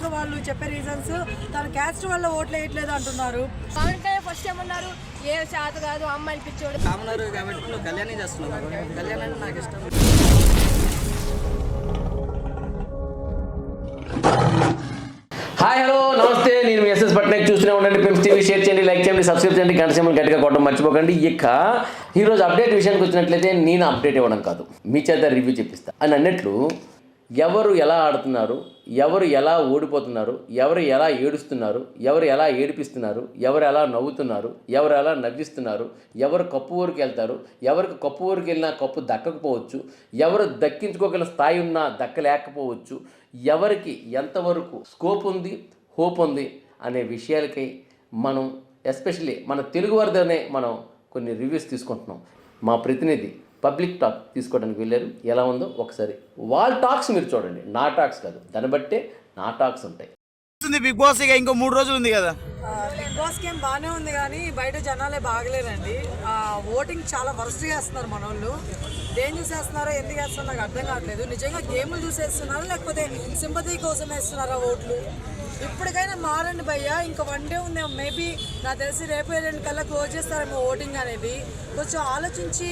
లో వాళ్ళు చెప్పే రీజన్స్ తన క్యాస్ట్ వల్ల ఓట్లు వేయట్లేదు అంటున్నారు. పవన్ కళ్యాణ్ ఫస్ట్ ఏమన్నారు? ఏ శాత కాదు అమ్మాయిని పిచ్చోడు కామనర్ కాబట్టి నువ్వు కళ్యాణే చేస్తున్నావు కళ్యాణ్ అంటే నాకు ఇష్టం. హాయ్ హలో నమస్తే నేను మీ ఎస్ఎస్ పట్నాయక్ చూస్తూనే ఉండండి. పెంప్స్ టీవీ షేర్ చేయండి లైక్ చేయండి సబ్స్క్రైబ్ చేయండి. గంట సింబల్ గట్టిగా కొట్టడం మర్చిపోకండి. ఇక ఈరోజు అప్డేట్ విషయానికి వచ్చినట్లయితే నేను అప్డేట్ ఇవ్వడం కాదు. మీ చేత రివ్యూ చెప్పిస్తా. అని అన్నట్లు ఎవరు ఎలా ఆడుతున్నారు ఎవరు ఎలా ఓడిపోతున్నారు ఎవరు ఎలా ఏడుస్తున్నారు ఎవరు ఎలా ఏడిపిస్తున్నారు ఎవరు ఎలా నవ్వుతున్నారు ఎవరు ఎలా నవ్విస్తున్నారు ఎవరు కప్పు ఊరికి వెళ్తారు ఎవరికి కప్పు ఊరికి వెళ్ళినా కప్పు దక్కకపోవచ్చు ఎవరు దక్కించుకోగల స్థాయి ఉన్నా దక్కలేకపోవచ్చు ఎవరికి ఎంతవరకు స్కోప్ ఉంది హోప్ ఉంది అనే విషయాలకై మనం ఎస్పెషల్లీ మన తెలుగు వారిదనే మనం కొన్ని రివ్యూస్ తీసుకుంటున్నాం. మా ప్రతినిధి పబ్లిక్ టాక్ తీసుకోవడానికి వెళ్ళారు. ఎలా ఉందో ఒకసారి. వాళ్ళ టాక్స్ మీరు చూడండి. నా టాక్స్ కాదు. దాన్ని బట్టే నా టాక్స్ ఉంటాయి. బిగ్ బాస్ ఇక ఇంకో మూడు రోజులు ఉంది కదా. బిగ్ బాస్ గేమ్ బాగానే ఉంది కానీ బయట జనాలే బాగలేదండి ఆ, ఓటింగ్ చాలా వరస్ట్ చేస్తున్నారు మన వాళ్ళు దేని చూసేస్తున్నారో ఎందుకు వేస్తున్నారో నాకు అర్థం కావట్లేదు. నిజంగా గేమ్లు చూసేస్తున్నారా లేకపోతే సింపతి కోసం వేస్తున్నారా ఓట్లు? ఇప్పటికైనా మారండి భయ్య. ఇంకా వన్ డే ఉంది మేబీ నాకు తెలిసి రేపు రెండు కల్లా క్లోజ్ చేస్తారేమో ఓటింగ్ అనేది. కొంచెం ఆలోచించి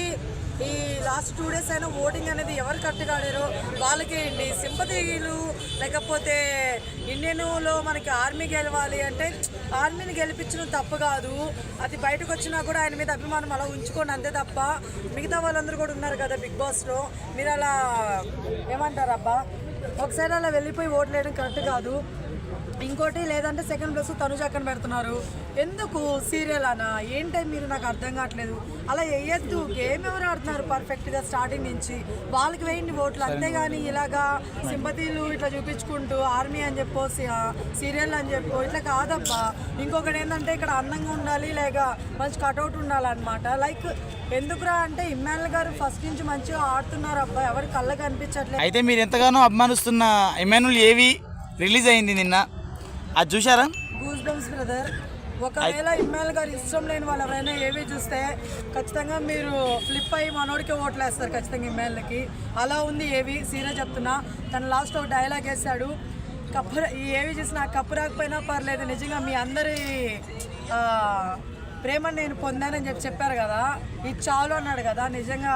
ఈ లాస్ట్ టూ డేస్ అయినా ఓటింగ్ అనేది ఎవరు కరెక్ట్గా ఆడారో వాళ్ళకి ఏంటి సింపతిలు లేకపోతే ఇండియన్లో మనకి ఆర్మీ గెలవాలి అంటే ఆర్మీని గెలిపించడం తప్పు కాదు. అది బయటకు వచ్చినా కూడా ఆయన మీద అభిమానం అలా ఉంచుకోండి అంతే తప్ప. మిగతా వాళ్ళందరూ కూడా ఉన్నారు కదా బిగ్ బాస్లో మీరు అలా ఏమంటారు అబ్బా ఒకసారి అలా వెళ్ళిపోయి ఓట్లేయడం కరెక్ట్ కాదు. ఇంకోటి లేదంటే సెకండ్ ప్లేస్ తనుజ అక్కడ పెడుతున్నారు. ఎందుకు సీరియల్ అనా? ఏంటో మీరు నాకు అర్థం కావట్లేదు. అలా వేయద్దు గేమ్ ఎవరు ఆడుతున్నారు పర్ఫెక్ట్గా స్టార్టింగ్ నుంచి? వాళ్ళకి వేయండి ఓట్లు. అంతేగాని ఇలాగా సింపతీలు ఇట్లా చూపించుకుంటూ ఆర్మీ అని చెప్పో సీరియల్ అని చెప్పో ఇట్లా కాదబ్బా. ఇంకొకటి ఏంటంటే ఇక్కడ అందంగా ఉండాలి లేక మంచి కటౌట్ ఉండాలన్నమాట. లైక్ ఎందుకురా అంటే ఇమ్మాన్ గారు ఫస్ట్ నుంచి మంచిగా ఆడుతున్నారు అబ్బా. ఎవరి కళ్ళకి అనిపించట్లేదు అయితే మీరు ఎంతగానో అభిమానిస్తున్న ఇమానుల్ ఏవి? రిలీజ్ అయింది నిన్న. అది చూసారా గూస్ బంప్స్ బ్రదర్ ఒకవేళ ఇమ్మాయిల్ గారు ఇష్టం లేని వాళ్ళు ఎవరైనా ఏవి చూస్తే ఖచ్చితంగా మీరు ఫ్లిప్ అయ్యి మనోడికి ఓట్లు వేస్తారు ఖచ్చితంగా ఇమ్మాయిల్కి అలా ఉంది ఏవి? సీరియస్ చెప్తున్నా. తను లాస్ట్ ఒక డైలాగ్ వేశాడు. కప్పు ఏవి చూసి నాకు కప్పు రాకపోయినా పర్లేదు. నిజంగా మీ అందరి ప్రేమను నేను పొందానని చెప్పి చెప్పారు కదా. ఇది చాలు అన్నాడు కదా. నిజంగా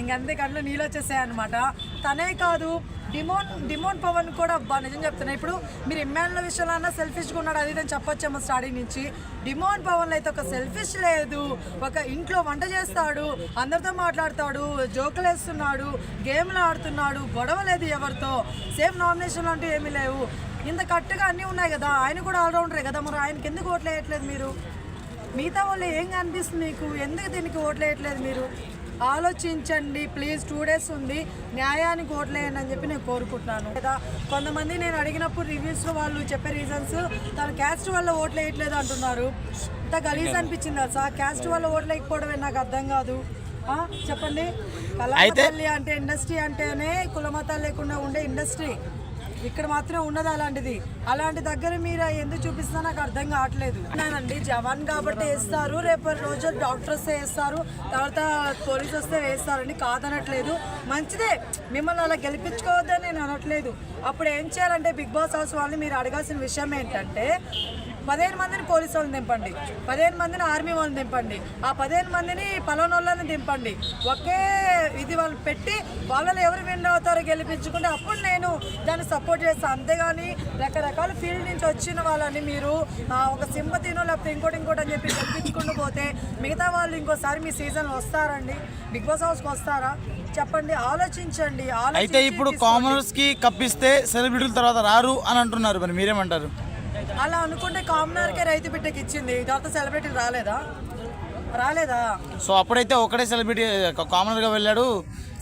ఇంకంతే కళ్ళు నీళ్ళు వచ్చేసాయి అనమాట తనే కాదు డిమోన్ డిమోన్ పవన్ కూడా అబ్బా నిజం చెప్తున్నా. ఇప్పుడు మీరు ఇమ్మాన్ల విషయంలో అన్నా సెల్ఫిష్గా ఉన్నాడు అది ఇదని చెప్పొచ్చేమో స్టార్టింగ్ నుంచి. డిమోన్ పవన్లో అయితే ఒక సెల్ఫిష్ లేదు. ఒక ఇంట్లో వంట చేస్తాడు అందరితో మాట్లాడతాడు జోకులు వేస్తున్నాడు గేమ్లు ఆడుతున్నాడు గొడవ లేదు ఎవరితో. సేమ్ నామినేషన్ అంటూ ఏమీ లేవు. ఇంత కట్టుగా అన్నీ ఉన్నాయి కదా ఆయన కూడా ఆల్రౌండరే కదా మరి ఆయనకి ఎందుకు ఓట్లు వేయట్లేదు మీరు? మిగతా వాళ్ళు ఏం కనిపిస్తుంది మీకు? ఎందుకు దీనికి ఓట్లు వేయట్లేదు మీరు? ఆలోచించండి ప్లీజ్ టూ డేస్ ఉంది. న్యాయానికి కోట్లేయండి అని చెప్పి నేను కోరుకుంటున్నాను. లేదా కొంతమంది నేను అడిగినప్పుడు రివ్యూస్లో వాళ్ళు చెప్పే రీజన్స్ తన క్యాస్ట్ వల్ల ఓట్లు వేయట్లేదు అంటున్నారు. ఇంత గలీజ్ అనిపించింది తెలుసా? క్యాస్ట్ వల్ల ఓట్లు వేయకపోవడమే నాకు అర్థం కాదు. చెప్పండి. కళామతల్లి అంటే ఇండస్ట్రీ అంటేనే కులమతాలు లేకుండా ఉండే ఇండస్ట్రీ ఇక్కడ మాత్రం ఉన్నది అలాంటిది. అలాంటి దగ్గర మీరు ఎందుకు చూపిస్తున్నా నాకు అర్థం కావట్లేదు. నేనండి జవాన్ కాబట్టి వేస్తారు. రేపు రోజు డాక్టర్ వస్తే వేస్తారు. తర్వాత పోలీస్ వస్తే వేస్తారండి కాదనట్లేదు. మంచిదే. మిమ్మల్ని అలా గెలిపించుకోవద్దని నేను అనట్లేదు. అప్పుడు ఏం చేయాలంటే బిగ్ బాస్ హౌస్ వాళ్ళని మీరు అడగాల్సిన విషయం ఏంటంటే పదిహేను మందిని పోలీసు వాళ్ళని దింపండి పదిహేను మందిని ఆర్మీ వాళ్ళని దింపండి ఆ పదిహేను మందిని పలానోళ్ళని దింపండి ఒకే ఇది వాళ్ళు పెట్టి వాళ్ళని ఎవరు విన్ అవుతారో గెలిపించుకుంటే అప్పుడు నేను దాన్ని సపోర్ట్ చేస్తాను అంతేగాని రకరకాల ఫీల్డ్ నుంచి వచ్చిన వాళ్ళని మీరు ఒక సింపతినో లేకపోతే ఇంకోటి ఇంకోటి అని చెప్పి గెలిపించుకుంటూ పోతే మిగతా వాళ్ళు ఇంకోసారి మీ సీజన్ వస్తారండి. బిగ్ బాస్ హౌస్కి వస్తారా? చెప్పండి ఆలోచించండి అయితే ఇప్పుడు. కామనర్స్కి కప్పిస్తే సెలబ్రిటీల తర్వాత రారు అని అంటున్నారు మరి మీరేమంటారు? అలా అనుకుంటే కామనర్కే రైతు బిడ్డకి ఇచ్చింది. తర్వాత సెలబ్రిటీ రాలేదా? రాలేదా? సో అప్పుడైతే ఒకటే సెలబ్రిటీ కామనర్గా వెళ్ళాడు.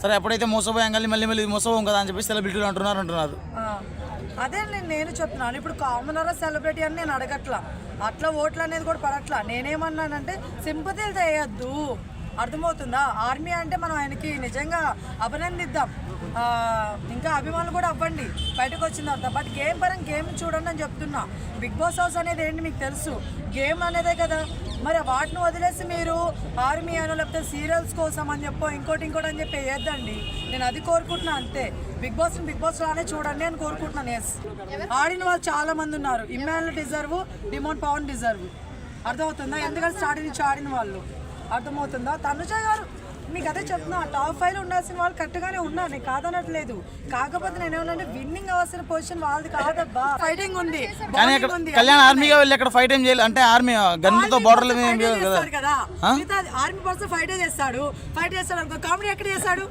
సరే అప్పుడైతే మోసపోయాం కానీ మళ్ళీ మళ్ళీ మోసపోం కదా అని చెప్పి సెలబ్రిటీలు అంటున్నారు అంటున్నారు. అదే నేను నేను చెప్తున్నాను. ఇప్పుడు కామనరా సెలబ్రిటీ అని నేను అడగట్లా. అట్లా ఓట్లు అనేది కూడా పడట్లా. నేనేమన్నానంటే సింపతిలు చేయొద్దు అర్థమవుతుందా? ఆర్మీ అంటే మనం ఆయనకి నిజంగా అభినందిద్దాం. ఇంకా అభిమానులు కూడా అవ్వండి. బయటకు వచ్చిన తర్వాత. బట్ గేమ్ పరం గేమ్ చూడండి అని చెప్తున్నా. బిగ్ బాస్ హౌస్ అనేది ఏంటి మీకు తెలుసు? గేమ్ అనేదే కదా. మరి వాటిని వదిలేసి మీరు ఆర్మీ అనో లేకపోతే సీరియల్స్ కోసం అని చెప్పో ఇంకోటి ఇంకోటి అని చెప్పి వేయద్దండి. నేను అది కోరుకుంటున్నా అంతే. బిగ్ బాస్ బిగ్ బాస్ లానే చూడండి అని కోరుకుంటున్నాను. ఎస్ ఆడిన వాళ్ళు చాలా మంది ఉన్నారు. Imman deserve Demon Pavan deserve అర్థమవుతుందా? ఎందుకంటే స్టార్టింగ్ నుంచి ఆడిన వాళ్ళు. అర్థమవుతుందా? తనుజ గారు మీకు అదే చెప్తున్నా టాప్ ఫైవ్లో ఉండాల్సిన వాళ్ళు కరెక్ట్గానే ఉన్నారు. నేను కాదనట్లేదు. కాకపోతే నేను ఏమన్నా విన్నింగ్ అవ్వాల్సిన పొజిషన్ వాళ్ళది కాదబ్బా. ఫైటింగ్ ఉంది. కానీ కళ్యాణ్ ఆర్మీగా వెళ్ళి అక్కడ ఫైట్ ఏం చేయాలి. అంటే ఆర్మీ గన్తో బార్డర్ల చేయదు కదా. మిగతా ఆర్మీ పర్సన్ ఫైట్ చేస్తాడు. ఫైట్ చేస్తాడు అనుకో కామెడీ ఎక్కడ చేస్తాడు?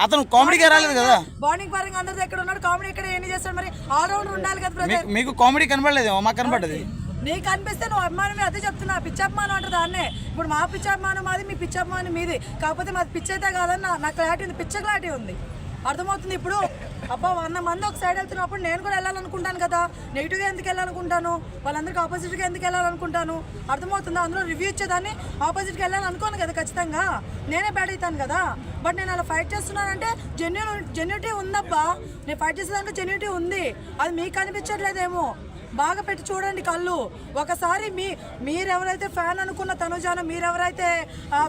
అతను కామెడీకి రాలేదు కదా. బాండింగ్ పరంగా అందరితో ఎక్కడ ఉన్నాడు? కామెడీ ఎక్కడ ఏం చేస్తాడు మరి? ఆల్రౌండర్ ఉండాలి కదా మీకు- కామెడీ కనపడలేదు మాకు కనపడ్డది నీకు అనిపిస్తే నువ్వు అభిమానమే అదే చెప్తున్నా. పిచ్చాభిమానం అంటారు దాన్నే. ఇప్పుడు మా పిచ్చాభిమానం మాది మీ పిచ్చాభిమానం మీది. కాకపోతే మాది పిచ్చి అయితే కాదని నా- క్లారిటీ ఉంది పిచ్చ క్లారిటీ ఉంది. అర్థమవుతుంది ఇప్పుడు? అబ్బా వంద మంది ఒక సైడ్ వెళ్తున్నప్పుడు నేను కూడా వెళ్ళాలనుకుంటాను కదా. నెగిటివ్గా ఎందుకు వెళ్ళాలనుకుంటాను? వాళ్ళందరికీ ఆపోజిట్గా ఎందుకు వెళ్ళాలనుకుంటాను? అర్థమవుతుందా? అందులో రివ్యూ ఇచ్చేదాన్ని ఆపోజిట్కి వెళ్ళాలనుకోను కదా ఖచ్చితంగా. నేనే బ్యాడ్ అవుతాను కదా. బట్ నేను అలా ఫైట్ చేస్తున్నానంటే జెన్యున్ జెన్యూటీ ఉందబ్బా. నేను ఫైట్ చేసేదాంట్లో జెన్యూటీ ఉంది. అది మీకు అనిపించట్లేదేమో. బాగా పెట్టి చూడండి కళ్ళు. ఒకసారి మీ మీరెవరైతే ఫ్యాన్ అనుకున్న తనుజాన మీరెవరైతే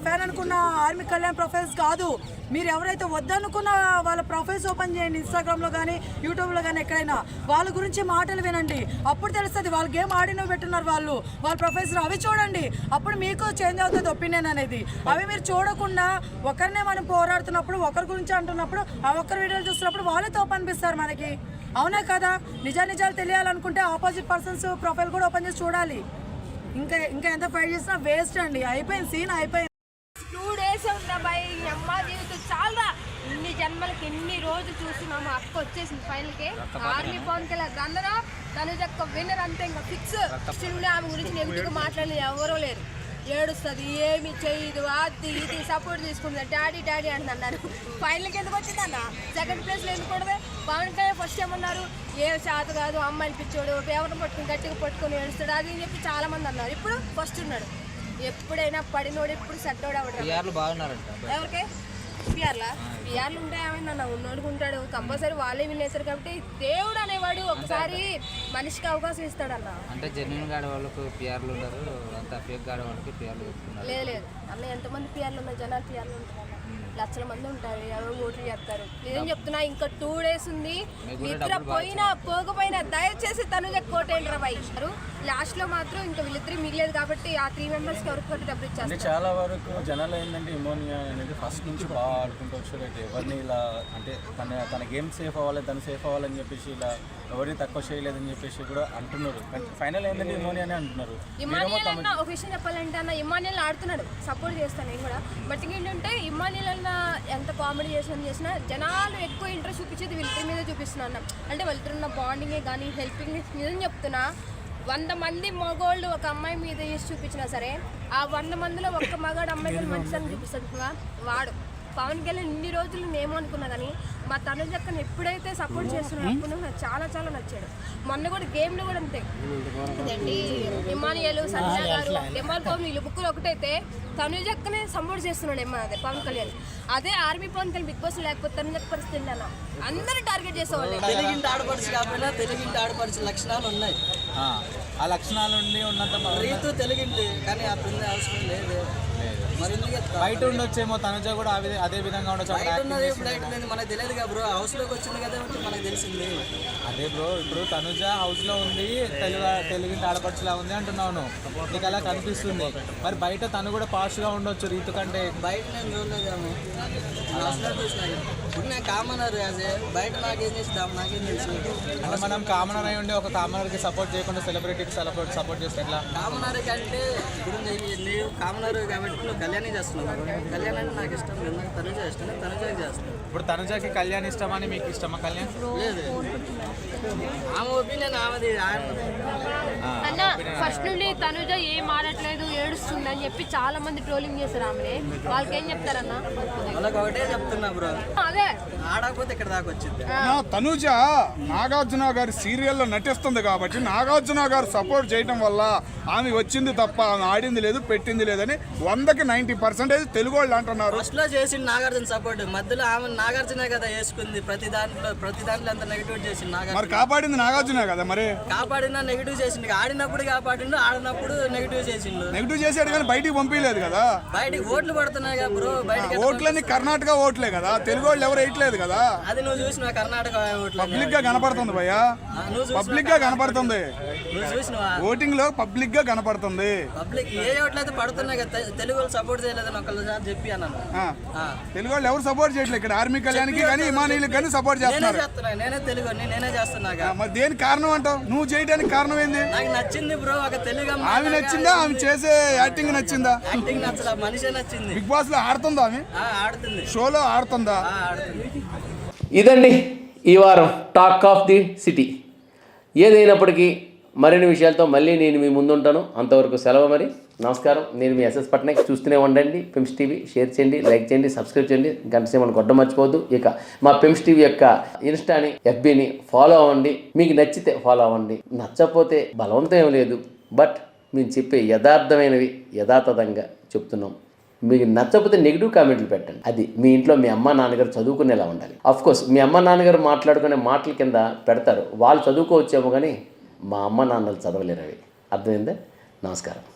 ఫ్యాన్ అనుకున్న ఆర్మీ కళ్యాణ్ ప్రొఫైల్స్ కాదు మీరు ఎవరైతే వద్దనుకున్న వాళ్ళ ప్రొఫైల్స్ ఓపెన్ చేయండి ఇన్స్టాగ్రామ్లో కానీ యూట్యూబ్లో కానీ ఎక్కడైనా. వాళ్ళ గురించి మాటలు వినండి. అప్పుడు తెలుస్తుంది వాళ్ళు గేమ్ ఆడినో పెట్టున్నారు వాళ్ళు. వాళ్ళ ప్రొఫైల్స్ అవి చూడండి. అప్పుడు మీకు చేంజ్ అవుతుంది ఒపీనియన్ అనేది. అవి మీరు చూడకుండా ఒకరినే మనం పోరాడుతున్నప్పుడు ఒకరి గురించి అంటున్నప్పుడు ఆ ఒక్కరి వీడియోలు చూస్తున్నప్పుడు వాళ్ళే తోపు అనిపిస్తారు మనకి. అవునా కదా? నిజా నిజాలు తెలియాలనుకుంటే ఆపోజిట్ పర్సన్స్ ప్రొఫైల్ కూడా ఓపెన్ చేసి చూడాలి. ఇంకా ఇంకా ఎంత ఫైట్ చేసినా వేస్ట్ అండి. అయిపోయింది సీన్ అయిపోయింది. టూ డేస్ ఉందా బై అమ్మ జీవితం చాలా ఇన్ని జన్మలకి ఎన్ని రోజులు చూస్తున్నాము అక్క వచ్చేసింది ఫైనల్కి ఆర్మీ పవన్ కళ్యాణ్ రన్నర్ తను యొక్క విన్నర్ అంతే ఇంకా ఫిక్స్ నుండి ఆమె గురించి నెగిటివ్గా మాట్లాడలేదు? ఎవరో లేరు. ఏడుస్తుంది ఏమి చేయదు అది ఇది సపోర్ట్ తీసుకుంటుంది డాడీ డాడీ అంటున్నారు. ఫైనల్కి ఎందుకు వచ్చిందన్న? సెకండ్ ప్లేస్లో ఎందుకు పవన్ కళ్యాణ్ ఫస్ట్ ఏమన్నారు ఏ శాత కాదు అమ్మాయిని పిచ్చోడు ఎవరిని పట్టుకుని గట్టిగా పట్టుకొని ఏడుస్తాడు అది అని చెప్పి చాలా మంది అన్నారు. ఇప్పుడు ఫస్ట్ ఉన్నాడు. ఎప్పుడైనా పడినోడు ఎప్పుడు సెట్ అవడం ఎవరికి? పిఆర్లా పిఆర్లు ఉంటే ఏమైందన్న ఉన్నోడుకు ఉంటాడు. కంపల్సరీ వాళ్ళే వినేస్తారు కాబట్టి దేవుడు అనేవాడు ఒకసారి మనిషికి అవకాశం ఇస్తాడన్న. అంటే జెన్యున్ ఆడే వాళ్ళకు పిఆర్లు ఉండరు అంత ఫేక్ ఆడే వాళ్ళకి పిఆర్లు లేదు లేదు. అన్న ఎంతమంది పిఆర్లు ఉన్నాయి? జనాలు పిఆర్లు ఉంటారు. లక్షల మంది ఉంటారు ఎవరు ఓట్లు చేస్తారు? నేనేం చెప్తున్నా ఇంకా టూ డేస్ ఉంది. నిద్ర పోయినా పోకపోయినా దయచేసి తను కోటేంద్ర రాబాయి లాస్ట్లో మాత్రం ఇంకా వీళ్ళిద్దరు మిగిలేదు కాబట్టి ఆ త్రీ మెంబర్స్కి ఎవరికి డబ్బులు అంటే ఇచ్చేస్తారు? చాలా వరకు జనాలు ఏంటంటే ఇమోనియా అనేది ఫస్ట్ నుంచి బాగా ఆడుకుంటూ వచ్చాడు అంటే ఎవరిని ఇలా అంటే తన తన గేమ్ సేఫ్ అవ్వాలి తను సేఫ్ అవ్వాలని చెప్పేసి ఇలా ఎవరిని తక్కువ చేయలేదని చెప్పేసి కూడా అంటున్నారు. ఫైనల్ ఏంటంటే ఇమోనియానే అంటున్నారు. ఇమానియల్ అన్న ఒక విషయం చెప్పాలంటే అన్న ఇమానియల్ ఆడుతున్నాడు సపోర్ట్ చేస్తాను నేను కూడా. బట్ ఏంటంటే ఇమానియల్ అన్న ఎంత కామెడీ చేసిన చేసినా జనాలు ఎక్కువ ఇంట్రెస్ట్ చూపించేది వీళ్ళిద్దరి మీద చూపిస్తున్నా అన్న. అంటే వాళ్ళిద్దరు ఉన్న బాండింగే కానీ హెల్పింగ్ నిజం చెప్తున్నా వంద మంది మగోళ్ళు ఒక అమ్మాయి మీద చేసి చూపించినా సరే ఆ వంద మందిలో ఒక్క మగాడు అమ్మాయి మీద మంచిదని చూపిస్తాడు కదా, వాడు. పవన్ కళ్యాణ్ ఇన్ని రోజులు నేను అనుకున్నా కానీ మా తనుజక్కని ఎప్పుడైతే సపోర్ట్ చేస్తున్నప్పుడు నాకు చాలా చాలా నచ్చాడు. మొన్న కూడా గేమ్లో కూడా అంతే. ఇదండి ఇమానియలు సంజయ్ గారు ఎమ్మాల్ పవన్ వీళ్ళు బుక్కులు ఒకటైతే తనుజక్కనే సపోర్ట్ చేస్తున్నాడు ఎమ్మ అదే పవన్ కళ్యాణ్. అదే army Pavan Kalyan big boss లేకపోతే తనుజక్క పరిస్థితి ఏంటన్నా అందరూ టార్గెట్ చేసేవాళ్ళు. తెలుగింటి ఆడపడుచు కాకపోయినా తెలుగింటి ఆడపడుచు లక్షణాలు ఉన్నాయి. ఆ లక్షణాలు ఉండి ఉన్నంత రీతు తెలుగింటి కానీ ఆ పిల్ల అవసరం లేదు? బయట ఉండొచ్చేమో తనుజ కూడా అదే విధంగా ఉండొచ్చు మనకు తెలియదు కదా బ్రో హౌస్లోకి వచ్చింది కదా మనకు తెలిసింది. అదే బ్రో ఇప్పుడు తనుజ హౌస్లో ఉంది తెలుగు తెలుగు ఆడపడుచులా ఉంది అంటున్నాను నీకు అలా కనిపిస్తుంది. మరి బయట తను కూడా పాష్గా ఉండొచ్చు రీతు కంటే. బయట నేను ఇప్పుడు నేను కామనర్ అదే బయట నాకేం చేస్తాం నాకేం తెలుసు అంటే మనం కామనర్ అయి ఉండి ఒక కామనర్కి సపోర్ట్ చేయకుండా సెలబ్రిటీకి సపోర్ట్ సపోర్ట్ చేస్తే ఎట్లా? కామనర్ కంటే ఇప్పుడు నీవు కామనర్ కాబట్టి నువ్వు కళ్యాణి చేస్తున్నావు కళ్యాణ్ అంటే నాకు ఇష్టం లేదు. నాకు తనుజ ఇష్టం నేను తనుజ చేస్తాను. ఇప్పుడు తనుజకి కళ్యాణ్ ఇష్టమని మీకు ఇష్టమా కళ్యాణ్? లేదు ఆమె ఒపీనియన్ ఆమెది అన్న ఫస్ట్ నుండి తనుజ ఏం ఆడట్లేదు ఏడుస్తుంది అని చెప్పి చాలా మంది ట్రోలింగ్ చేశారు ఆమెని. వాళ్ళకి ఏం చెప్తారన్న? వాళ్ళకి ఒకటే చెప్తున్నా బ్రో. అదే ఆడకపోతే ఇక్కడ దాకా వచ్చింది? నా తనుజ నాగార్జున గారి సీరియల్లో నటిస్తుంది కాబట్టి నాగార్జున గారు సపోర్ట్ చేయటం వల్ల ఆమె వచ్చింది తప్ప ఆమె ఆడింది లేదు పెట్టింది లేదని వందకి నైంటీ పర్సెంటేజ్ తెలుగు వాళ్ళు అంటున్నారు. ఫస్ట్లో చేసింది నాగార్జున సపోర్ట్ మధ్యలో ఆమె నాగార్జునే కదా వేసుకుంది. ప్రతి దాంట్లో ప్రతి దాంట్లో ఎంత నెగిటివ్ చేసింది మరి నాగార్జున కాపాడింది నాగార్జున కదా మరి? కాపాడినా నెగిటివ్ చేసిండు. ఆడినప్పుడు కాపాడిండు ఆడినప్పుడు నెగిటివ్ చేసిండు. నెగిటివ్ చేసాడు కానీ బయటికి పంపించలేదు కదా. బయటికి ఓట్లు పడుతున్నాయి కదా బ్రో బయటికి ఎట్లా ఓట్లన్నీ కర్ణాటక ఓట్లే కదా. తెలుగు వాళ్ళు ఎవరు వేయట్లేదు కదా? అది నువ్వు చూసినా కర్ణాటక పబ్లిక్గా కనపడుతుంది భయ్యా? పబ్లిక్గా కనపడుతుంది. ఓటింగ్లో పబ్లిక్గా కనపడుతుంది. పబ్లిక్ ఏ ఓట్లు అయితే పడుతున్నాయి కదా తెలుగు వాళ్ళు సపోర్ట్ చేయలేదని ఒకళ్ళు చెప్పి అన్నాను. తెలుగు వాళ్ళు ఎవరు సపోర్ట్ చేయట్లేదు ఇక్కడ? ఆర్మీ కళ్యాణ్కి కానీ ఇమానీలకు కానీ సపోర్ట్ నేనే చేస్తున్నారు. చేస్తున్నా నేనే తెలుగు నేనే చేస్తున్నాగా ఆ, మరి దేనికి కారణం అంటావు? నువ్వు చేయడానికి కారణం ఏంది? నాకు నచ్చింది బ్రో ఒక తెలుగు ఆమె నచ్చిందా? ఆమె చేసే యాక్టింగ్ నచ్చిందా? యాక్టింగ్ నచ్చలా మనిషే నచ్చింది. బిగ్ బాస్లో ఆడుతుందా ఆమె? ఆడుతుంది. షోలో ఆడుతుందా? ఆడుతుంది. ఇదండి ఈ వారం టాక్ ఆఫ్ ది సిటీ. ఏదైనప్పటికీ మరిన్ని విషయాలతో మళ్ళీ నేను మీ ముందుంటాను. అంతవరకు సెలవు మరి. నమస్కారం. నేను మీ ఎస్ఎస్ పట్నాయక్. చూస్తూనే ఉండండి. పిమ్స్ టీవీ షేర్ చేయండి లైక్ చేయండి సబ్స్క్రైబ్ చేయండి. గంట సేమని గొడ్డ మర్చిపోవద్దు. ఇక మా పిమ్స్ టీవీ యొక్క ఇన్స్టాని ఎఫ్బీని ఫాలో అవ్వండి. మీకు నచ్చితే ఫాలో అవ్వండి. నచ్చకపోతే బలవంతం ఏం లేదు. బట్ మేము చెప్పే యథార్థమైనవి యథాతథంగా చెప్తున్నాం. మీకు నచ్చకపోతే నెగిటివ్ కామెంట్లు పెట్టండి. అది మీ ఇంట్లో మీ అమ్మ నాన్నగారు చదువుకునేలా ఉండాలి. అఫ్ కోర్స్ మీ అమ్మ నాన్నగారు మాట్లాడుకునే మాటల కింద పెడతారు. వాళ్ళు చదువుకోవచ్చేమో కానీ మా అమ్మ నాన్నలు చదవలేరు అవి. అర్థమైందా? నమస్కారం.